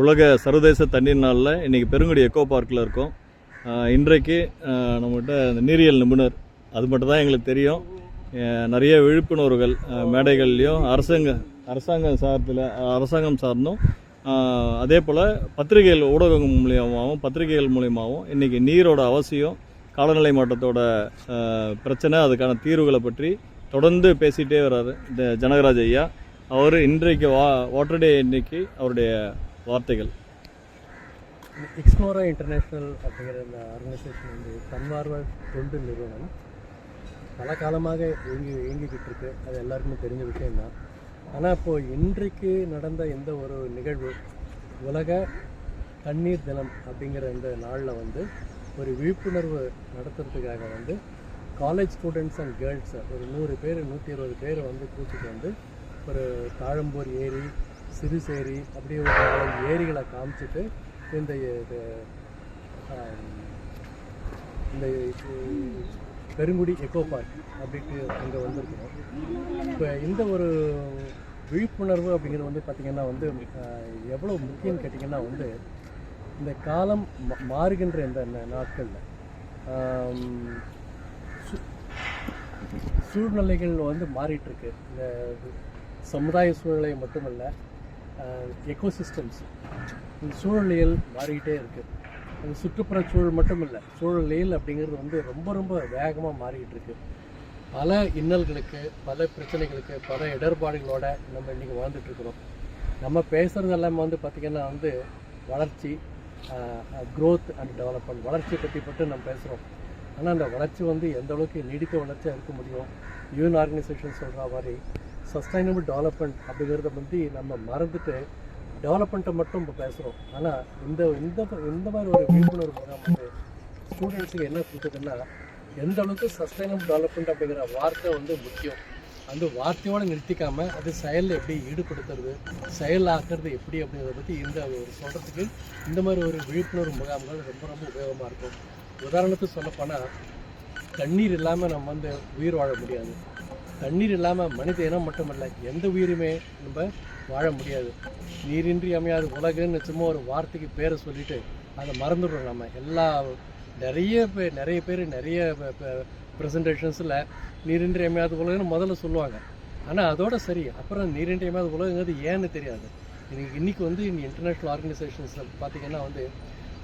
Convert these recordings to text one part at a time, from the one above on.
உலக சர்வதேச தண்ணீர் நாளில் இன்றைக்கி பெருங்குடி எக்கோ பார்க்கில் இருக்கோம். இன்றைக்கு நம்மகிட்ட அந்த நீரியல் நிபுணர் அது மட்டும் தான் எங்களுக்கு தெரியும். நிறைய விழிப்புணர்வுகள் மேடைகள்லேயும் மேடைகள்லையும் அரசாங்க அரசாங்கம் சார்பில் அரசாங்கம் சார்ந்தும் அதே போல் பத்திரிகைகள் ஊடகங்கள் மூலியமாகவும் பத்திரிகைகள் மூலியமாகவும் இன்றைக்கி நீரோட அவசியம் காலநிலை மாற்றத்தோட பிரச்சனை அதுக்கான தீர்வுகளை பற்றி தொடர்ந்து பேசிகிட்டே வர்றாரு இந்த ஜனகராஜ் ஐயா. அவர் இன்றைக்கு வா வாட்டர் டே இன்னைக்கு அவருடைய வார்த்தைகள். எக்ஸ்மோரா இன்டர்நேஷ்னல் அப்படிங்கிற இந்த ஆர்கனைசேஷன் வந்து தன்மார்வ தொண்டு நிறுவனம். பல காலமாக இயங்கி இயங்கிக்கிட்டு இருக்கு அது எல்லாருக்குமே தெரிஞ்ச விஷயம்தான். ஆனால் இப்போது இன்றைக்கு நடந்த எந்த ஒரு நிகழ்வு உலக தண்ணீர் தினம் அப்படிங்கிற இந்த நாளில் வந்து ஒரு விழிப்புணர்வு நடத்துறதுக்காக வந்து காலேஜ் ஸ்டூடெண்ட்ஸ் அண்ட் கேர்ள்ஸ் ஒரு நூறு பேர் நூற்றி இருபது பேர் வந்து கூட்டிகிட்டு வந்து ஒரு தாழம்பூர் ஏரி சிறுசேரி அப்படியே ஒரு ஏரிகளை காமிச்சிட்டு இந்த இது, இந்த பெருங்குடி எக்கோ பார்க் அப்படின்ட்டு அங்கே வந்திருக்கிறோம். இப்போ இந்த ஒரு விழிப்புணர்வு அப்படிங்கிறது வந்து பார்த்திங்கன்னா வந்து எவ்வளோ முக்கியம்னு கேட்டிங்கன்னா வந்து இந்த காலம் மா- மாறுகின்ற இந்த நாட்களில் சு- சூழ்நிலைகள் வந்து மாறிட்டுருக்கு இந்த சமுதாய சூழ்நிலை மட்டுமல்ல எக்கோசிஸ்டம்ஸ் இந்த சூழலியல் மாறிக்கிட்டே இருக்குது அந்த சுற்றுப்புற சூழல் மட்டும் இல்லை சூழலியல் அப்படிங்கிறது வந்து ரொம்ப ரொம்ப வேகமாக மாறிக்கிட்டு இருக்கு. பல இன்னல்களுக்கு பல பிரச்சனைகளுக்கு பல இடர்பாடுகளோட நம்ம இன்றைக்கி வாழ்ந்துட்டுருக்குறோம் நம்ம பேசுகிறது எல்லாமே வந்து பார்த்திங்கன்னா வந்து வளர்ச்சி க்ரோத் அண்ட் டெவலப்மெண்ட் வளர்ச்சியை பற்றி மட்டும் நம்ம பேசுகிறோம் ஆனால் அந்த வளர்ச்சி வந்து எந்த அளவுக்கு நீடித்த வளர்ச்சியாக இருக்க முடியும்? யூன் ஆர்கனைசேஷன் சொல்கிற மாதிரி சஸ்டைனபிள் டெவலப்மெண்ட் அப்படிங்கிறத பற்றி நம்ம மறந்துட்டு டெவலப்மெண்ட்டை மட்டும் இப்போ பேசுகிறோம் ஆனால் இந்த இந்த இந்த மாதிரி ஒரு விழிப்புணர்வு முகாம் வந்து ஸ்டூடெண்ட்ஸுக்கு என்ன கொடுத்ததுன்னா எந்த அளவுக்கு சஸ்டைனபிள் டெவலப்மெண்ட் அப்படிங்கிற வார்த்தை வந்து முக்கியம். அந்த வார்த்தையோடு நிறுத்திக்காமல் அது செயலில் எப்படி ஈடுபடுத்துறது செயலாக்குறது எப்படி அப்படிங்கிறத பற்றி இந்த ஒரு சொல்கிறதுக்கு இந்த மாதிரி ஒரு விழிப்புணர்வு முகாம்கள் ரொம்ப ரொம்ப உபயோகமாக இருக்கும். உதாரணத்துக்கு சொல்லப்போனால் தண்ணீர் இல்லாமல் நம்ம வந்து உயிர் வாழ முடியாது. தண்ணீர் இல்லாமல் மனித இனம் மட்டுமல்ல எந்த உயிருமே நம்ம வாழ முடியாது. நீரின்றி அமையாது. உலகுன்னு சும்மா ஒரு வார்த்தைக்கு பேரை சொல்லிட்டு அதை மறந்துடுறோம் நம்ம. எல்லா நிறைய பேர் நிறைய பேர் நிறைய ப்ரெசன்டேஷன்ஸில் நீரின்றி அமையாத உலகம்னு முதல்ல சொல்லுவாங்க. ஆனால் அதோட சரி. அப்புறம் நீரின்றி அமையாத உலகங்கிறது ஏன்னு தெரியாது. இன்னைக்கு இன்றைக்கி வந்து இன்டர்நேஷ்னல் ஆர்கனைசேஷன்ஸில் பார்த்தீங்கன்னா வந்து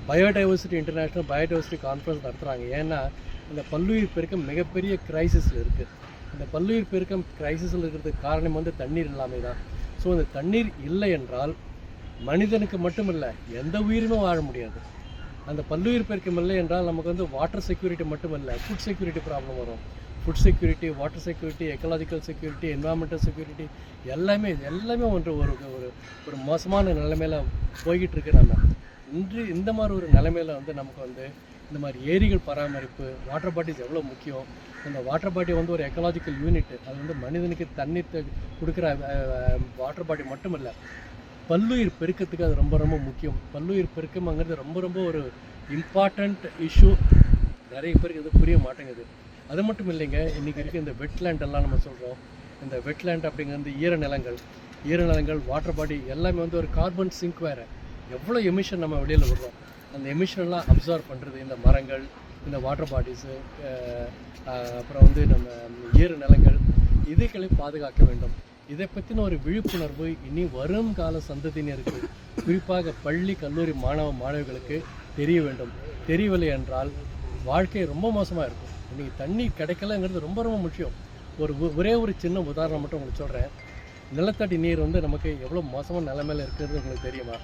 பயோடைவர்சிட்டி இன்டர்நேஷ்னல் பயோடைவர்சிட்டி கான்ஃபரன்ஸ் நடத்துகிறாங்க ஏன்னா இந்த பல்லுயிர் பெருக்கம் மிகப்பெரிய கிரைசிஸில் இருக்குது இந்த பல்லுயிர் பெருக்கம் கிரைசிஸில் இருக்கிறதுக்கு காரணம் வந்து தண்ணீர் இல்லாமை தான். ஸோ இந்த தண்ணீர் இல்லை என்றால் மனிதனுக்கு மட்டுமில்லை எந்த உயிருமே வாழ முடியாது. அந்த பல்லுயிர் பெருக்கம் இல்லை என்றால் நமக்கு வந்து வாட்டர் செக்யூரிட்டி மட்டுமல்ல ஃபுட் செக்யூரிட்டி ப்ராப்ளம் வரும். Food security water security ecological security environmental security எல்லாமே எல்லாமே ஒன்று ஒரு ஒரு ஒரு மோசமான நிலைமையில் போய்கிட்டு இருக்கு நம்ம. இன்று இந்த மாதிரி ஒரு நிலைமையில் வந்து நமக்கு வந்து இந்த மாதிரி ஏரிகள் பராமரிப்பு வாட்டர் பாட்டிஸ் எவ்வளோ முக்கியம்? இந்த வாட்டர் பாட்டி வந்து ஒரு எக்கலாஜிக்கல் யூனிட் அது வந்து மனிதனுக்கு தண்ணீர் கொடுக்குற வாட்டர் பாட்டி இல்லை பல்லுயிர் பெருக்கத்துக்கு அது ரொம்ப ரொம்ப முக்கியம். பல்லுயிர் பெருக்கம்ங்கிறது ரொம்ப ரொம்ப ஒரு இம்பார்ட்டண்ட் இஷ்யூ நிறைய பேருக்கு இது புரிய மாட்டேங்குது. அது மட்டும் இல்லைங்க இன்றைக்கி இருக்க இந்த வெட்லேண்ட் எல்லாம் நம்ம சொல்கிறோம் இந்த வெட்லேண்ட் அப்படிங்கிறது ஈரநிலங்கள் ஈரநிலங்கள் வாட்டர் பாடி எல்லாமே வந்து ஒரு கார்பன் சிங்க் வேறு. எவ்வளோ எமிஷன் நம்ம வெளியில் விடுறோம்? அந்த எமிஷன்லாம் அப்சர்வ் பண்ணுறது இந்த மரங்கள் இந்த வாட்டர் பாடிஸு அப்புறம் வந்து நம்ம ஈரநிலங்கள் இதுகளை பாதுகாக்க வேண்டும். இதை பற்றின ஒரு விழிப்புணர்வு இனி வரும் கால சந்ததியினருக்கு குறிப்பாக பள்ளி கல்லூரி மாணவ மாணவிகளுக்கு தெரிய வேண்டும். தெரியவில்லை என்றால் வாழ்க்கை ரொம்ப மோசமாக இருக்கும். இன்னைக்கு தண்ணி கிடைக்கலங்கிறது ரொம்ப ரொம்ப முக்கியம். ஒரு ஒரே ஒரு சின்ன உதாரணம் மட்டும் உங்களுக்கு சொல்கிறேன் நிலத்தடி நீர் வந்து நமக்கு எவ்வளோ மோசமான நிலைமையில இருக்கிறது உங்களுக்கு தெரியுமா?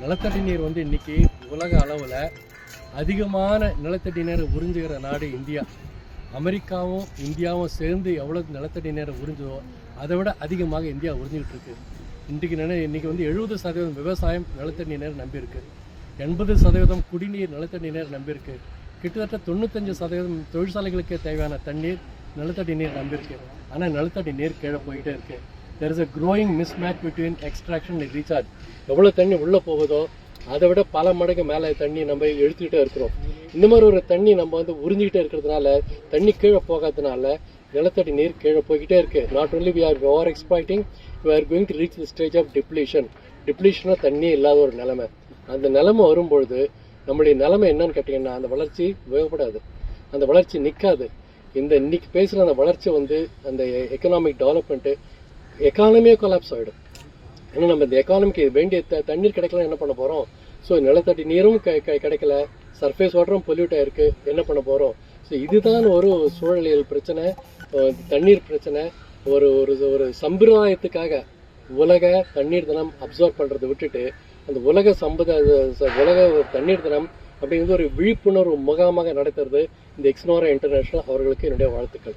நிலத்தடி நீர் வந்து இன்னைக்கு உலக அளவில் அதிகமான நிலத்தடி நீரை உறிஞ்சுகிற நாடு இந்தியா. அமெரிக்காவும் இந்தியாவும் சேர்ந்து எவ்வளோ நிலத்தடி நீரை உறிஞ்சுதோ அதை விட அதிகமாக இந்தியா உறிஞ்சிக்கிட்டு இருக்குது இன்றைக்கு நினை இன்றைக்கி வந்து எழுபது சதவீதம் விவசாயம் நிலத்தடி நீர் நம்பியிருக்கு எண்பது சதவீதம் குடிநீர் நிலத்தடி நீர் நம்பியிருக்கு கிட்டத்தட்ட தொண்ணூத்தஞ்சு சதவீதம் தொழிற்சாலைகளுக்கே தேவையான தண்ணீர் நிலத்தடி நீர் நம்பியிருக்கு ஆனால் நிலத்தடி நீர் கீழே போயிட்டே இருக்குது there is a growing mismatch between extraction and recharge எவ்வளோ தண்ணி உள்ளே போகுதோ அதை விட பல மடங்கு மேலே தண்ணி நம்ம எடுத்துக்கிட்டே இருக்கிறோம். இந்த மாதிரி ஒரு தண்ணி நம்ம வந்து உறிஞ்சிக்கிட்டே இருக்கிறதுனால தண்ணி கீழே போகாததுனால நிலத்தடி நீர் கீழே போய்கிட்டே இருக்கு. Not only we are over exploiting we are going to reach the stage of depletion டிப்ளீஷனாக தண்ணி இல்லாத ஒரு நிலைமை. அந்த நிலைமை வரும்பொழுது நம்மளுடைய நிலைமை என்னன்னு கேட்டிங்கன்னா அந்த வளர்ச்சி உபயோகப்படாது அந்த வளர்ச்சி நிற்காது இந்த இன்னைக்கு பேசுகிற அந்த வளர்ச்சி வந்து அந்த எக்கனாமிக் டெவலப்மெண்ட்டு எக்கானமியே கொலாப்ஸ் ஆகிடும் ஏன்னா நம்ம இந்த எக்கானமிக்கு வேண்டிய த- தண்ணீர் கிடைக்கல என்ன பண்ண போகிறோம் ஸோ நிலத்தடி நீரும் க- கிடைக்கல. சர்ஃபேஸ் வாட்டரும் பொல்யூட் ஆயிருக்கு. என்ன பண்ண போகிறோம் ஸோ இதுதான் ஒரு சூழலியல் பிரச்சனை தண்ணீர் பிரச்சனை. ஒரு ஒரு ஒரு சம்பிரதாயத்துக்காக உலக தண்ணீர் தினம் அப்சர்வ் பண்ணுறதை விட்டுட்டு அந்த உலக சம்பத உலக தண்ணீர் தினம் அப்படிங்கிறது ஒரு விழிப்புணர்வு முகாமாக நடத்துறது இந்த எக்ஸ்னோரா இன்டர்நேஷனல் அவர்களுக்கு என்னுடைய வாழ்த்துக்கள்.